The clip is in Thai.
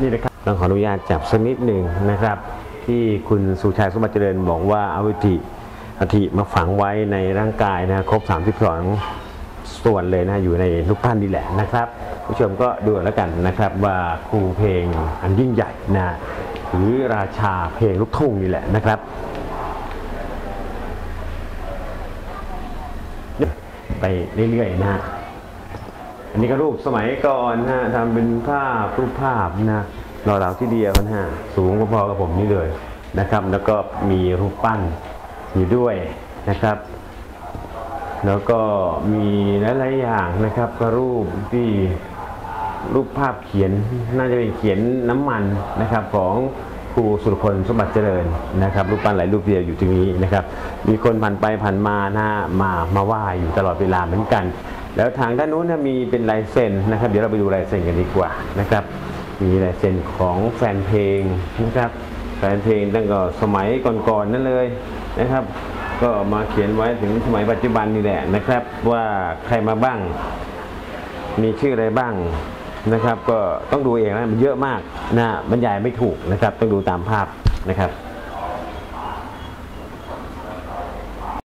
นี่นะครับต้องขออนุญาตจับสักนิดหนึ่งนะครับ ที่คุณสุชัยสมบัติเจริญบอกว่าเอาวิธีอธิมาฝังไว้ในร่างกายนะครบ 32 ส่วนเลยนะอยู่ในลูกปั้นนี่แหละนะครับ ผู้ชมก็ดูแล้วกันนะครับว่าครูเพลงอันยิ่งใหญ่นะหรือราชาเพลงลูกทุ่งนี่แหละนะครับไปเรื่อยๆนะ อันนี้ก็รูปสมัยก่อนนะฮะทำเป็นภาพรูปภาพนะรอเราที่เดียวนะฮะสูงพอๆกับผมนี่เลยนะครับ แล้วก็มีรูปปั้นอยู่ด้วยนะครับ แล้วก็มีหลายๆอย่างนะครับก็รูปที่รูปภาพเขียนน่าจะเป็นเขียนน้ำมันนะครับของครูสุรพลสมบัติเจริญนะครับ รูปปั้นหลายรูปเดียวอยู่ตรงนี้นะครับ มีคนผ่านไปผ่านมานะฮะมามาไหว้อยู่ตลอดเวลาเหมือนกัน แล้วทางด้านนู้นนะมีเป็นลายเซ็นนะครับ เดี๋ยวเราไปดูลายเซ็นกันดีกว่านะครับ มีลายเซ็นของแฟนเพลงนะครับแฟนเพลงตั้งแต่สมัยก่อนๆนั่นเลยนะครับ ก็มาเขียนไว้ถึงสมัยปัจจุบันนี่แหละนะครับ ว่าใครมาบ้าง มีชื่ออะไรบ้างนะครับ ก็ต้องดูเองนะมันเยอะมากนะบรรยายไม่ถูกนะครับ ต้องดูตามภาพนะครับ